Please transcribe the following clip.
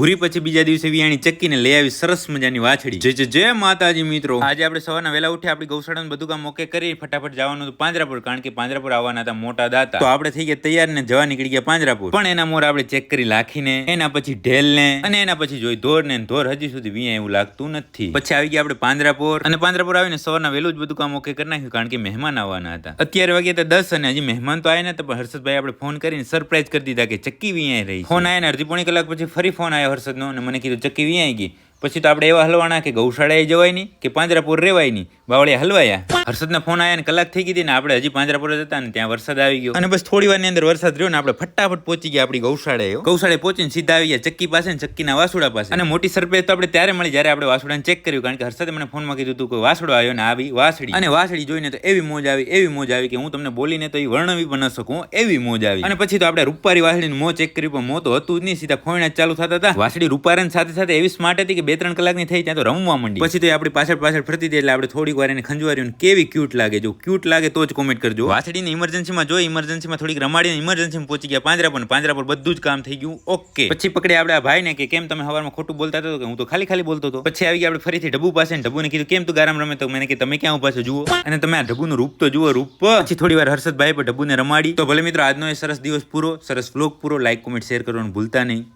ભૂરી પછી બીજા દિવસે વિયાણી ચક્કીને લઈ આવી સરસ મજાની વાછડી. જે જય માતાજી મિત્રો. આજે આપણે સવારના વહેલા ઉઠી આપણી ગૌશાળાનું બધું કામ ઓકે કરી ફટાફટ જવાનું હતું પાંજરાપુર કારણ કે પાંજરાપુર આવવાના હતા મોટા દાતા. તો આપણે થઈ ગયા તૈયાર ને જવા નીકળી ગયા પાંજરાપુર. પણ એના મોર આપણે ચેક કરી લાખીને એના પછી ઢેલને અને એના પછી જોઈ ધોર ને ધોર હજી સુધી વિયા એવું લાગતું નથી. પછી આવી ગયા આપણે પાંજરાપુર અને પાંજરાપુર આવીને સવારના વહેલું જ બધું કામ ઓકે કરી નાખ્યું કારણ કે મહેમાન આવવાના હતા. અત્યારે વાગ્યા હતા દસ અને હજી મહેમાન તો આવ્યા નતા પણ હર્ષદભાઈ આપણે ફોન કરીને સરપ્રાઈઝ કરી દીધા કે ચક્કી વિયા રહી ફોન આવ્યા ને અડધી પોણી કલાક પછી ફરી ફોન આવ્યો હર્ષદનો અને મને કીધું, ચક્કી વિયાઈ ગઈ. પછી તો આપણે એવા હલવાના કે ગૌશાળાએ જવાય નહીં, કે પાંજરાપુર રહેવાય નહીં. બાવળિયા હલવાયા. હર્ષદના ફોન આવ્યા ને કલાક થઈ ગઈ હતી ને આપણે હજી પાંજરાપુર જ હતા ને ત્યાં વરસાદ આવી ગયો. અને બસ થોડી વારની અંદર વરસાદ રહ્યો ને આપણે ફટાફટ પહોંચી ગયા આપણી ગૌશાળાએ. ગૌશાળાએ પહોંચીને સીધા આવી ગયા ચક્કી પાસે ને ચક્કીના વાસુડા પાસે. અને મોટી સરપ્રાઈઝ તો આપણે ત્યારે મળી જ્યારે આપણે વાસુડાને ચેક કર્યું કારણ કે હર્ષદે મને ફોનમાં કીધું હતું કે વાસુડો આવ્યો ને આવી વાસડી અને વાસડી જોઈને તો એવી મોજ આવી એવી મોજ આવી કે હું તમને બોલીને તો એ વર્ણવી પણ ન શકું એવી મોજ આવી. અને પછી તો આપણે રૂપારી વાસડીનું મોં ચેક કર્યું પણ મોં તો હતું જ નહીં સીધા ફોઈના ચાલુ થતા હતા. વાસડી રૂપારાની સાથે સાથે એવી સ્માર્ટ હતી કે બે ત્રણ કલાકની થઈ ત્યાં તો રમવા માંડી. પછી તો એ આપણી પાછળ પાછળ ફરતી હતી એટલે આપણે થોડીક વાર એને ખંજવાર્યું ને કેવી ક્યુટ લાગે? જો ક્યુટ લાગે તો જ કોમેન્ટ કરજો. વાસળીને ઇમરજન્સીમાં જો ઇમરજન્સીમાં થોડીક રમાડીને ઇમરજન્સીમાં પહોંચી ગયા પાંજરા પણ પાંજરા પર બધું જ કામ થઈ ગયું. ઓકે પછી પકડે આપણે આ ભાઈને કે કેમ તમે હવારમાં ખોટું બોલતા હતો કે હું તો ખાલી ખાલી બોલતો હતો. પછી આવી ગયા આપણે ફરીથી ઢબુ પાસે ને ઢબુને કીધું કેમ તું ગારામ રમે? તો મેં કે તમે ક્યાં ઊભા છો? જુઓ. અને તમે આ ઢબુનું રૂપ તો જુઓ રૂપ. પછી થોડી વાર હર્ષદભાઈ પર ઢબુને રમાડી. તો ભલે મિત્રો આજનો એ સરસ દિવસ પૂરો સરસ વ્લોગ પૂરો. લાઈક કોમેન્ટ શેર કરવાનું ભૂલતા નહીં.